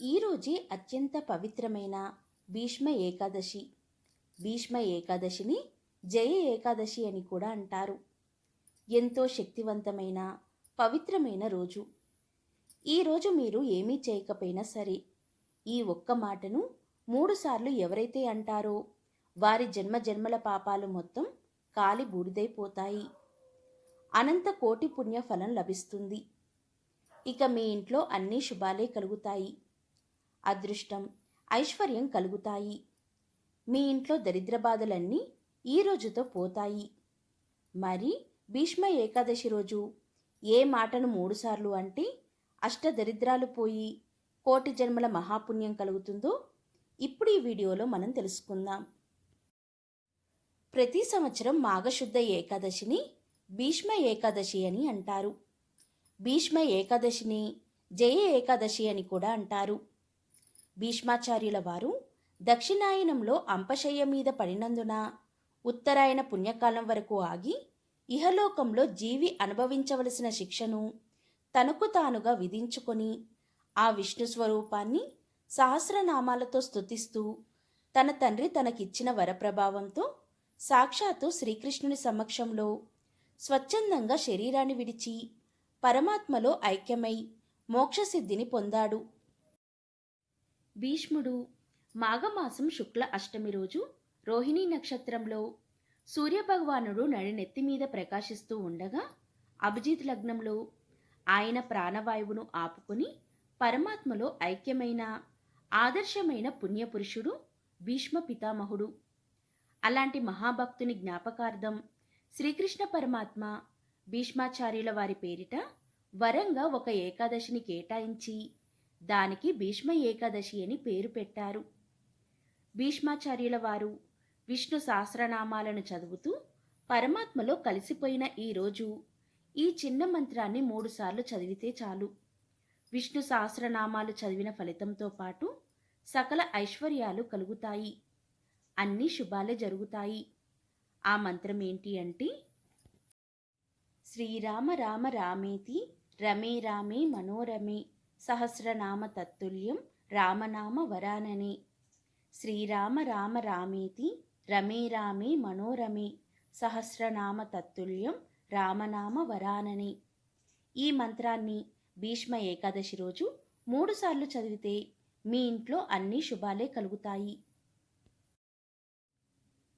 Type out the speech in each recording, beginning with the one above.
ఈరోజే అత్యంత పవిత్రమైన భీష్మ ఏకాదశి. భీష్మ ఏకాదశిని జయ ఏకాదశి అని కూడా అంటారు. ఎంతో శక్తివంతమైన పవిత్రమైన రోజు. ఈరోజు మీరు ఏమీ చేయకపోయినా సరే ఈ ఒక్క మాటను మూడుసార్లు ఎవరైతే అంటారో వారి జన్మ జన్మల పాపాలు మొత్తం కాలి బూడిదైపోతాయి. అనంత కోటి పుణ్యఫలం లభిస్తుంది. ఇక మీ ఇంట్లో అన్ని శుభాలే కలుగుతాయి. అదృష్టం ఐశ్వర్యం కలుగుతాయి. మీ ఇంట్లో దరిద్ర బాధలన్నీ ఈ రోజుతో పోతాయి. మరి భీష్మ ఏకాదశి రోజు ఏ మాటను మూడుసార్లు అంటే అష్టదరిద్రాలు పోయి కోటి జన్మల మహాపుణ్యం కలుగుతుందో ఇప్పుడు ఈ వీడియోలో మనం తెలుసుకుందాం. ప్రతి సంవత్సరం మాఘశుద్ధ ఏకాదశిని భీష్మ ఏకాదశి అని అంటారు. భీష్మ ఏకాదశిని జయ ఏకాదశి అని కూడా అంటారు. భీష్మాచార్యుల వారు దక్షిణాయనంలో అంపశయ్య మీద పడినందున ఉత్తరాయణ పుణ్యకాలం వరకు ఆగి ఇహలోకంలో జీవి అనుభవించవలసిన శిక్షను తనకు తానుగా విధించుకొని ఆ విష్ణు స్వరూపాన్ని సహస్రనామాలతో స్తుతిస్తూ తన తండ్రి తనకిచ్చిన వరప్రభావంతో సాక్షాత్తు శ్రీకృష్ణుని సమక్షంలో స్వచ్ఛందంగా శరీరాన్ని విడిచి పరమాత్మలో ఐక్యమై మోక్షసిద్ధిని పొందాడు. భీష్ముడు మాఘమాసం శుక్ల అష్టమి రోజు రోహిణీ నక్షత్రంలో సూర్యభగవానుడు నడినెత్తి మీద ప్రకాశిస్తూ ఉండగా అభిజిత్ లగ్నంలో ఆయన ప్రాణవాయువును ఆపుకుని పరమాత్మలో ఐక్యమైన ఆదర్శమైన పుణ్యపురుషుడు భీష్మ పితామహుడు. అలాంటి మహాభక్తుని జ్ఞాపకార్థం శ్రీకృష్ణ పరమాత్మ భీష్మాచార్యుల వారి పేరిట వరంగా ఒక ఏకాదశిని కేటాయించి దానికి భీష్మ ఏకాదశి అని పేరు పెట్టారు. భీష్మాచార్యుల వారు విష్ణు సహస్రనామాలను చదువుతూ పరమాత్మలో కలిసిపోయిన ఈ రోజు ఈ చిన్న మంత్రాన్ని మూడుసార్లు చదివితే చాలు. విష్ణు సహస్రనామాలు చదివిన ఫలితంతో పాటు సకల ఐశ్వర్యాలు కలుగుతాయి. అన్ని శుభాలే జరుగుతాయి. ఆ మంత్రం ఏంటి అంటే శ్రీరామ రామ రామేతి రమే రామే మనోరమే సహస్రనామ తత్తుల్యం రామనామ వరాననే. శ్రీరామ రామ రామేతి రమే రామే మనోరమే సహస్రనామ తత్తుల్యం రామనామ వరాననే. ఈ మంత్రాన్ని భీష్మ ఏకాదశి రోజు మూడుసార్లు చదివితే మీ ఇంట్లో అన్ని శుభాలే కలుగుతాయి.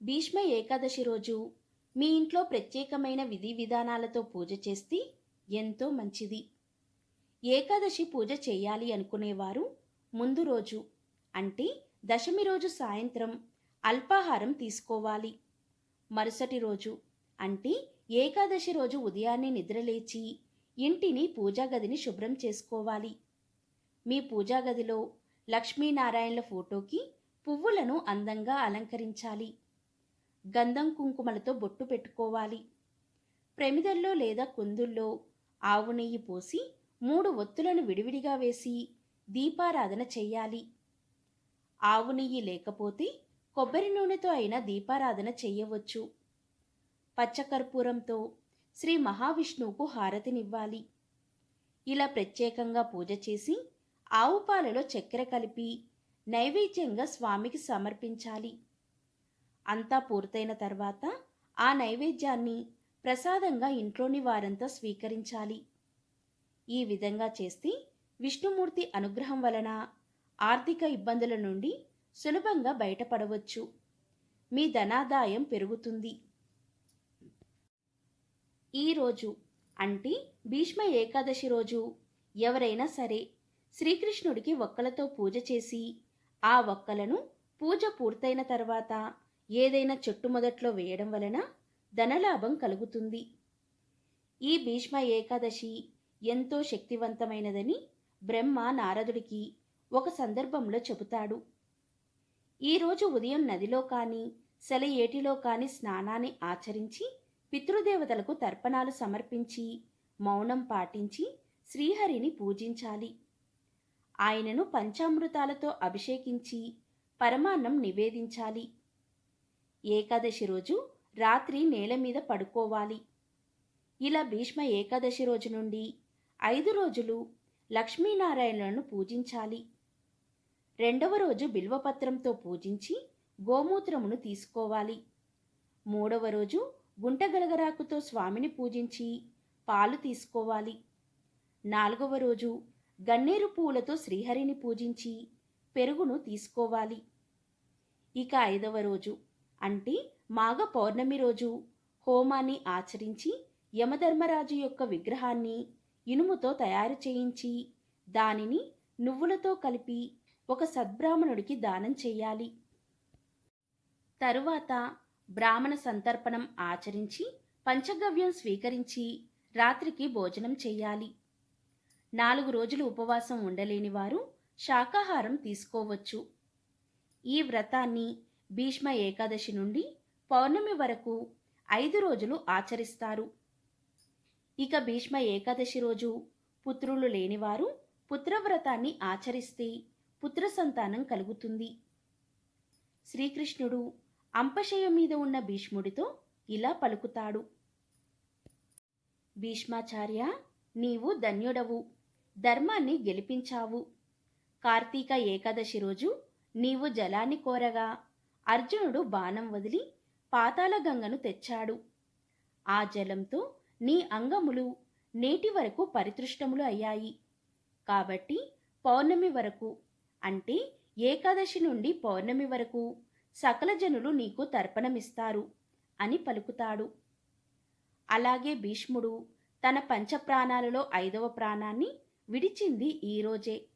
భీష్మ ఏకాదశి రోజు మీ ఇంట్లో ప్రత్యేకమైన విధి విధానాలతో పూజ చేస్తే ఎంతో మంచిది. ఏకాదశి పూజ చేయాలి అనుకునేవారు. ముందు రోజు అంటే దశమి రోజు సాయంత్రం అల్పాహారం తీసుకోవాలి. మరుసటి రోజు అంటే ఏకాదశి రోజు ఉదయాన్నే నిద్రలేచి ఇంటిని పూజా గదిని శుభ్రం చేసుకోవాలి. మీ పూజా గదిలో లక్ష్మీనారాయణల ఫోటోకి పువ్వులను అందంగా అలంకరించాలి. గంధం కుంకుమలతో బొట్టు పెట్టుకోవాలి. ప్రమిదల్లో లేదా కుందుల్లో ఆవు నెయ్యి పోసి మూడు ఒత్తులను విడివిడిగా వేసి దీపారాధన చెయ్యాలి. ఆవు నెయ్యి లేకపోతే కొబ్బరి నూనెతో అయినా దీపారాధన చెయ్యవచ్చు. పచ్చకర్పూరంతో శ్రీ మహావిష్ణువుకు హారతినివ్వాలి. ఇలా ప్రత్యేకంగా పూజ చేసి ఆవు పాలలో చక్కెర కలిపి నైవేద్యంగా స్వామికి సమర్పించాలి. అంతా పూర్తయిన తర్వాత ఆ నైవేద్యాన్ని ప్రసాదంగా ఇంట్లోని వారంతా స్వీకరించాలి. ఈ విధంగా చేస్తే విష్ణుమూర్తి అనుగ్రహం వలన ఆర్థిక ఇబ్బందుల నుండి సులభంగా బయటపడవచ్చు. మీ ధనాదాయం పెరుగుతుంది. ఈరోజు అంటే భీష్మ ఏకాదశి రోజు ఎవరైనా సరే శ్రీకృష్ణుడికి ఒక్కలతో పూజ చేసి ఆ ఒక్కలను పూజ పూర్తయిన తర్వాత ఏదైనా చెట్టు మొదట్లో వేయడం వలన ధనలాభం కలుగుతుంది. ఈ భీష్మ ఏకాదశి ఎంతో శక్తివంతమైనదని బ్రహ్మ నారదుడికి ఒక సందర్భంలో చెబుతాడు. ఈరోజు ఉదయం నదిలో కానీ సెలయేటిలో కానీ స్నానాన్ని ఆచరించి పితృదేవతలకు తర్పణాలు సమర్పించి మౌనం పాటించి శ్రీహరిని పూజించాలి. ఆయనను పంచామృతాలతో అభిషేకించి పరమాన్నం నివేదించాలి. ఏకాదశి రోజు రాత్రి నేల మీద పడుకోవాలి. ఇలా భీష్మ ఏకాదశి రోజు నుండి ఐదు రోజులు లక్ష్మీనారాయణలను పూజించాలి. రెండవ రోజు బిల్వపత్రంతో పూజించి గోమూత్రమును తీసుకోవాలి. మూడవ రోజు గుంటగలగరాకుతో స్వామిని పూజించి పాలు తీసుకోవాలి. నాలుగవ రోజు గన్నేరు పువ్వులతో శ్రీహరిని పూజించి పెరుగును తీసుకోవాలి. ఇక ఐదవ రోజు అంటే మాఘ పౌర్ణమి రోజు హోమాన్ని ఆచరించి యమధర్మరాజు యొక్క విగ్రహాన్ని ఇనుముతో తయారు చేయించి దానిని నువ్వులతో కలిపి ఒక సద్బ్రాహ్మణుడికి దానం చెయ్యాలి తరువాత బ్రాహ్మణ సంతర్పణం ఆచరించి పంచగవ్యం స్వీకరించి రాత్రికి భోజనం చెయ్యాలి నాలుగు రోజులు ఉపవాసం ఉండలేని వారు శాకాహారం తీసుకోవచ్చు. ఈ వ్రతాన్ని భీష్మ ఏకాదశి నుండి పౌర్ణమి వరకు ఐదు రోజులు ఆచరిస్తారు. ఇక భీష్మ ఏకాదశి రోజు పుత్రులు లేనివారు పుత్రవ్రతాన్ని ఆచరిస్తే పుత్ర సంతానం కలుగుతుంది. శ్రీకృష్ణుడు అంపశయ మీద ఉన్న భీష్ముడితో ఇలా పలుకుతాడు. భీష్మాచార్య నీవు ధన్యుడవు ధర్మాన్ని గెలిపించావు. కార్తీక ఏకాదశి రోజు నీవు జలాన్ని కోరగా అర్జునుడు బాణం వదిలి పాతాళగంగను తెచ్చాడు. ఆ జలంతో నీ అంగములు నేటి వరకు పరితృష్టములు అయ్యాయి. కాబట్టి పౌర్ణమి వరకు అంటే ఏకాదశి నుండి పౌర్ణమి వరకు సకల జనులు నీకు తర్పణమిస్తారు అని పలుకుతాడు. అలాగే భీష్ముడు తన పంచప్రాణాలలో ఐదవ ప్రాణాన్ని విడిచింది ఈరోజే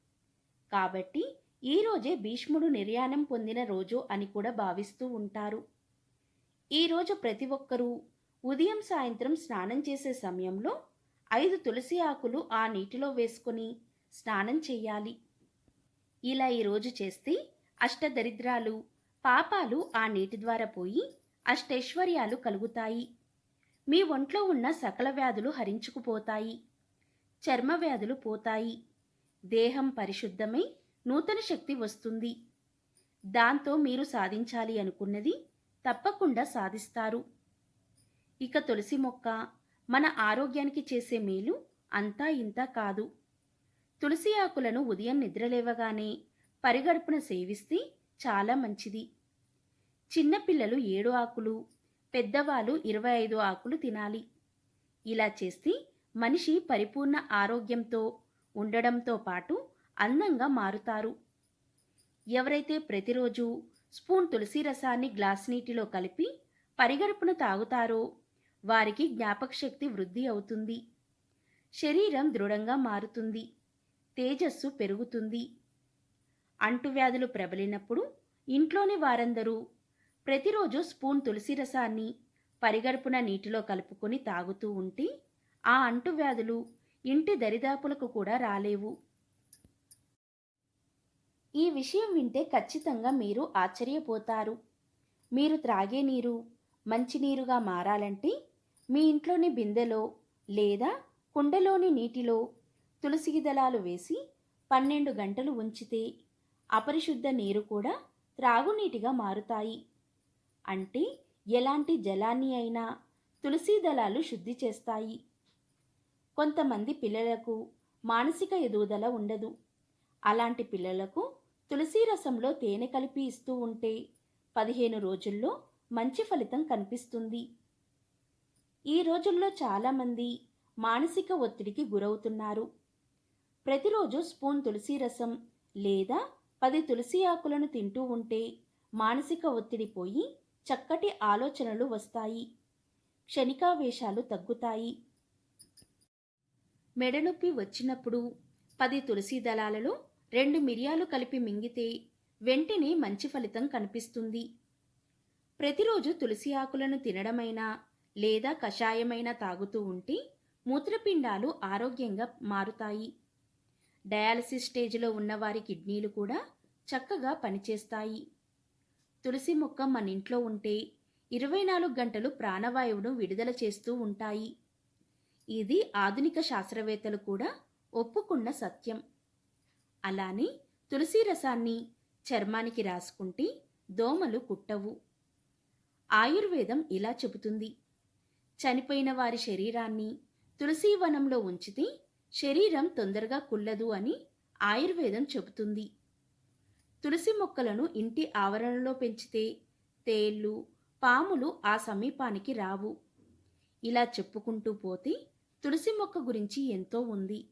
కాబట్టి ఈరోజే భీష్ముడు నిర్యాణం పొందిన రోజు అని కూడా భావిస్తూ ఉంటారు. ఈరోజు ప్రతి ఒక్కరూ ఉదయం సాయంత్రం స్నానం చేసే సమయంలో ఐదు తులసి ఆకులు ఆ నీటిలో వేసుకొని స్నానం చెయ్యాలి ఇలా ఈరోజు చేస్తే అష్టదరిద్రాలు పాపాలు ఆ నీటి ద్వారా పోయి అష్టైశ్వర్యాలు కలుగుతాయి. మీ ఒంట్లో ఉన్న సకల వ్యాధులు హరించుకుపోతాయి. చర్మ వ్యాధులు పోతాయి. దేహం పరిశుద్ధమై నూతన శక్తి వస్తుంది. దాంతో మీరు సాధించాలి అనుకున్నది తప్పకుండా సాధిస్తారు. ఇక తులసి మొక్క మన ఆరోగ్యానికి చేసే మేలు అంతా ఇంత కాదు. తులసి ఆకులను ఉదయం నిద్రలేవగానే పరిగడుపున సేవిస్తే చాలా మంచిది. చిన్నపిల్లలు ఏడు ఆకులు పెద్దవాళ్ళు ఇరవై ఐదు ఆకులు తినాలి. ఇలా చేస్తే మనిషి పరిపూర్ణ ఆరోగ్యంతో ఉండడంతో పాటు అందంగా మారుతారు. ఎవరైతే ప్రతిరోజు స్పూన్ తులసి రసాన్ని గ్లాస్ నీటిలో కలిపి పరిగడుపున తాగుతారో వారికి జ్ఞాపకశక్తి వృద్ధి అవుతుంది. శరీరం దృఢంగా మారుతుంది. తేజస్సు పెరుగుతుంది. అంటువ్యాధులు ప్రబలినప్పుడు ఇంట్లోని వారందరూ ప్రతిరోజు స్పూన్ తులసి రసాన్ని పరిగడుపున నీటిలో కలుపుకొని తాగుతూ ఉంటే ఆ అంటువ్యాధులు ఇంటి దరిదాపులకు కూడా రాలేవు. ఈ విషయం వింటే ఖచ్చితంగా మీరు ఆశ్చర్యపోతారు. మీరు త్రాగే నీరు మంచినీరుగా మారాలంటే మీ ఇంట్లోని బిందెలో లేదా కుండలోని నీటిలో తులసి దళాలు వేసి పన్నెండు గంటలు ఉంచితే అపరిశుద్ధ నీరు కూడా త్రాగునీటిగా మారుతాయి. అంటే ఎలాంటి జలాన్ని అయినా తులసీ దళాలు శుద్ధి చేస్తాయి. కొంతమంది పిల్లలకు మానసిక ఎదుగుదల ఉండదు. అలాంటి పిల్లలకు తులసీ రసంలో తేనె కలిపి ఇస్తూ ఉంటే పదిహేను రోజుల్లో మంచి ఫలితం కనిపిస్తుంది. ఈ రోజుల్లో చాలామంది మానసిక ఒత్తిడికి గురవుతున్నారు. ప్రతిరోజు స్పూన్ తులసి రసం లేదా పది తులసి ఆకులను తింటూ ఉంటే మానసిక ఒత్తిడి పోయి చక్కటి ఆలోచనలు వస్తాయి. క్షణికావేశాలు తగ్గుతాయి. మెడనొప్పి వచ్చినప్పుడు పది తులసి దళాలలో రెండు మిరియాలు కలిపి మింగితే వెంటనే మంచి ఫలితం కనిపిస్తుంది. ప్రతిరోజు తులసి ఆకులను తినడమైనా లేదా కషాయమైనా తాగుతూ ఉంటే మూత్రపిండాలు ఆరోగ్యంగా మారుతాయి. డయాలసిస్ స్టేజ్లో ఉన్నవారి కిడ్నీలు కూడా చక్కగా పనిచేస్తాయి. తులసి మొక్క మన ఇంట్లో ఉంటే ఇరవై నాలుగు గంటలు ప్రాణవాయువును విడుదల చేస్తూ ఉంటాయి. ఇది ఆధునిక శాస్త్రవేత్తలు కూడా ఒప్పుకున్న సత్యం. అలానే తులసి రసాన్ని చర్మానికి రాసుకుంటే దోమలు కుట్టవు. ఆయుర్వేదం ఇలా చెబుతుంది. చనిపోయిన వారి శరీరాన్ని తులసీ వనంలో ఉంచితే శరీరం తొందరగా కుల్లదు అని ఆయుర్వేదం చెబుతుంది. తులసి మొక్కలను ఇంటి ఆవరణలో పెంచితే తేళ్ళు పాములు ఆ సమీపానికి రావు. ఇలా చెప్పుకుంటూ పోతే తులసి మొక్క గురించి ఎంతో ఉంది.